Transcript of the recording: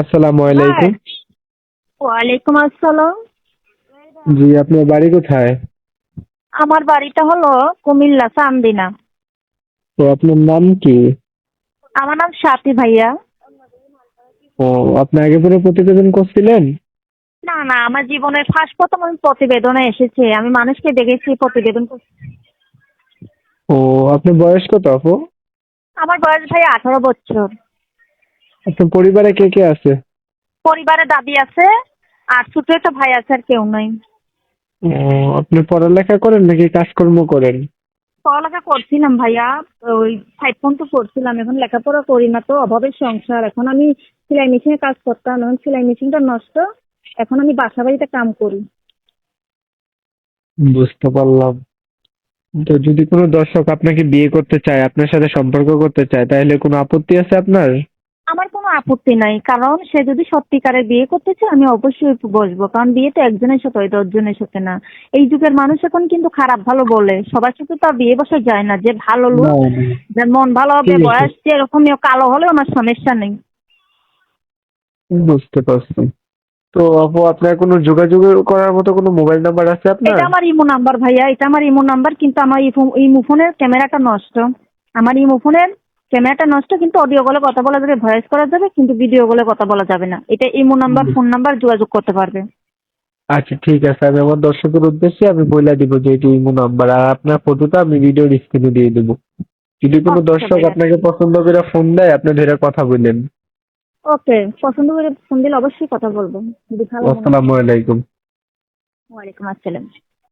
আসসালামু আলাইকুম। ওয়ালাইকুম আসসালাম। জি আপনার বাড়ি কোথায়? আমার বাড়িটা হলো কুমিল্লা চান্দিনা তো আপনার নাম কি? আমার নাম সাথী ভাইয়া। ও আপনি আগে পরে প্রতিবেদন করছিলেন? না না আমার জীবনের ফার্স্ট প্রথম আমি প্রতিবেদনে এসেছি। আমি মানুষকে দেখেছি প্রতিবেদন করছি। ও আপনার বয়স কত আপু? আমার বয়স ভাই আঠারো বছর। আপনার পরিবারে কে কে আছে? পরিবারে দাদি আছে আর ছোট একটা ভাই আছে আর কেউ নাই। ও আপনি পড়ালেখা করেন নাকি কাজকর্ম করেন? পড়ালেখা করছিলাম ভাইয়া ওই ফাইভ পর্যন্ত পড়ছিলাম এখন লেখাপড়া করি না তো অভাবের সংসার। এখন আমি সেলাই মেশিনে কাজ করতাম এখন সেলাই মেশিনটা নষ্ট এখন আমি বাসা বাড়িতে কাম করি। বুঝতে পারলাম। তো যদি কোনো দর্শক আপনাকে বিয়ে করতে চায় আপনার সাথে সম্পর্ক করতে চায় তাহলে কোনো আপত্তি আছে আপনার? আমার কোনো আপত্তি নাই কারণ সে যদি সত্যিকারের বিয়ে করতে চায় আমি অবশ্যই বসবো কারণ বিয়ে তো একজনের সাথে হয় দশজনের সাথে না। এই যুগের মানুষ এখন কিন্তু খারাপ ভালো বলে সবার সাথে তো বিয়ে বসা যায় না যে ভালো লোক না, না। যে মন ভালো হবে বয়স যেরকমই হোক, কালো হলেও আমার সমস্যা নেই। বুঝতে পারছি। তো আপু আপনার কোনো যোগাযোগ করার মতো কোনো মোবাইল নাম্বার আছে আপনার? এটা আমার ইমো নাম্বার ভাইয়া এটা আমার ইমো নাম্বার কিন্তু আমার ইমো ফোনের ক্যামেরাটা নষ্ট। আমার ইমো ফোনের ক্যামেরাটা নষ্ট কিন্তু অডিও কলে কথা বলা যাবে ভয়েস করা যাবে কিন্তু ভিডিও কলে কথা বলা যাবে না। এটা ইমো নাম্বার ফোন নাম্বার যোগাযোগ করতে পারবে। আচ্ছা ঠিক আছে। আমি আমার দর্শকের উদ্দেশ্যে আমি বলে দিব যে এটি ইমো নাম্বার আর আপনার ফটোটা আমি ভিডিওর স্ক্রিনে দিয়ে দেবো। যদি কোনো আচ্ছা, দর্শক আপনাকে পছন্দ করে ফোন দেয় আপনি ধরে কথা বললেন ওকে পছন্দ করে ফোন দিলে অবশ্যই কথা বলব। আসসালামু আলাইকুম। ওয়ালাইকুম আসসালাম।